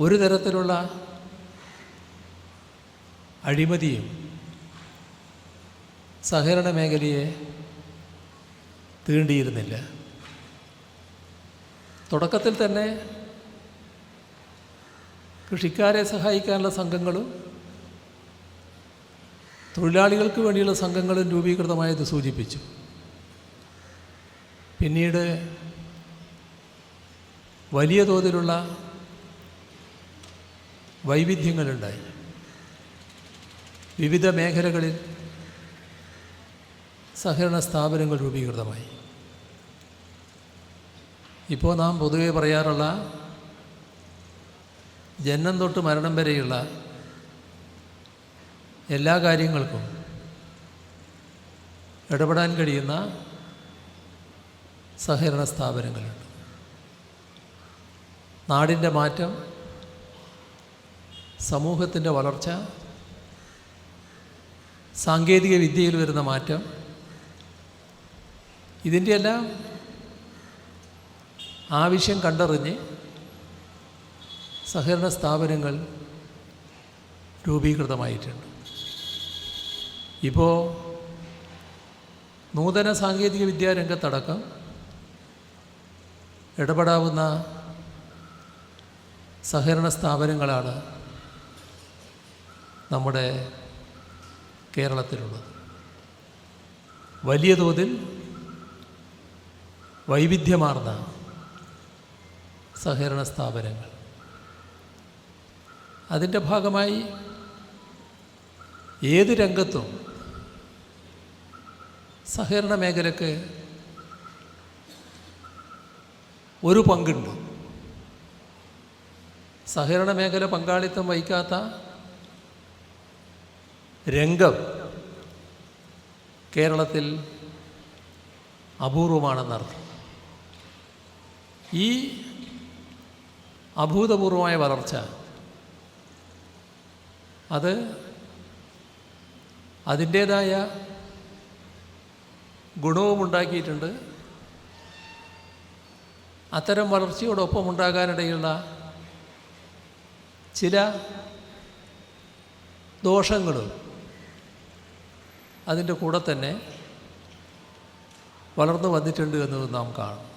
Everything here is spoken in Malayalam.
ഒരു തരത്തിലുള്ള അഴിമതിയും സഹകരണ മേഖലയെ തീണ്ടിയിരുന്നില്ല. തുടക്കത്തിൽ തന്നെ കൃഷിക്കാരെ സഹായിക്കാനുള്ള സംഘങ്ങളും തൊഴിലാളികൾക്ക് വേണ്ടിയുള്ള സംഘങ്ങളും രൂപീകൃതമായത് സൂചിപ്പിച്ചു. പിന്നീട് വലിയ തോതിലുള്ള വൈവിധ്യങ്ങളുണ്ടായി. വിവിധ മേഖലകളിൽ സഹകരണ സ്ഥാപനങ്ങൾ രൂപീകൃതമായി. ഇപ്പോൾ നാം പൊതുവെ പറയാറുള്ള ജന്മം തൊട്ട് മരണം വരെയുള്ള എല്ലാ കാര്യങ്ങൾക്കും ഇടപെടാൻ കഴിയുന്ന സഹകരണ സ്ഥാപനങ്ങളുണ്ട്. നാടിന്റെ മാറ്റം സമൂഹത്തിന്റെ വളർച്ച സാങ്കേതിക വിദ്യയിൽ വരുന്ന മാറ്റം ഇതിന്റെയെല്ലാം ആവശ്യം കണ്ടറിഞ്ഞ് സഹകരണ സ്ഥാപനങ്ങൾ രൂപീകൃതമായിട്ടുണ്ട്. ഇപ്പോൾ നൂതന സാങ്കേതിക വിദ്യാ രംഗത്തടക്കം ഇടപെടാവുന്ന സഹകരണ സ്ഥാപനങ്ങളാണ് നമ്മുടെ കേരളത്തിലുള്ളത്. വലിയ തോതിൽ വൈവിധ്യമാർന്ന സഹകരണ സ്ഥാപനങ്ങൾ. അതിന്റെ ഭാഗമായി ഏത് രംഗത്തും സഹകരണ മേഖലയ്ക്ക് ഒരു പങ്കുണ്ട്. സഹകരണ മേഖല പങ്കാളിത്തം വഹിക്കാത്ത രംഗം കേരളത്തിൽ അപൂർവമാണെന്നർത്ഥം. ഈ അഭൂതപൂർവമായ വളർച്ച അത് അതിന്റേതായ ഗുണവും ഉണ്ടാക്കിയിട്ടുണ്ട് അത്തരം വളർച്ചയോടൊപ്പം ഉണ്ടാകാനിടയുള്ള ചില ദോഷങ്ങളും അതിന്റെ കൂടെ തന്നെ വളർന്നു വന്നിട്ടുണ്ട് എന്നത് നാം കാണും.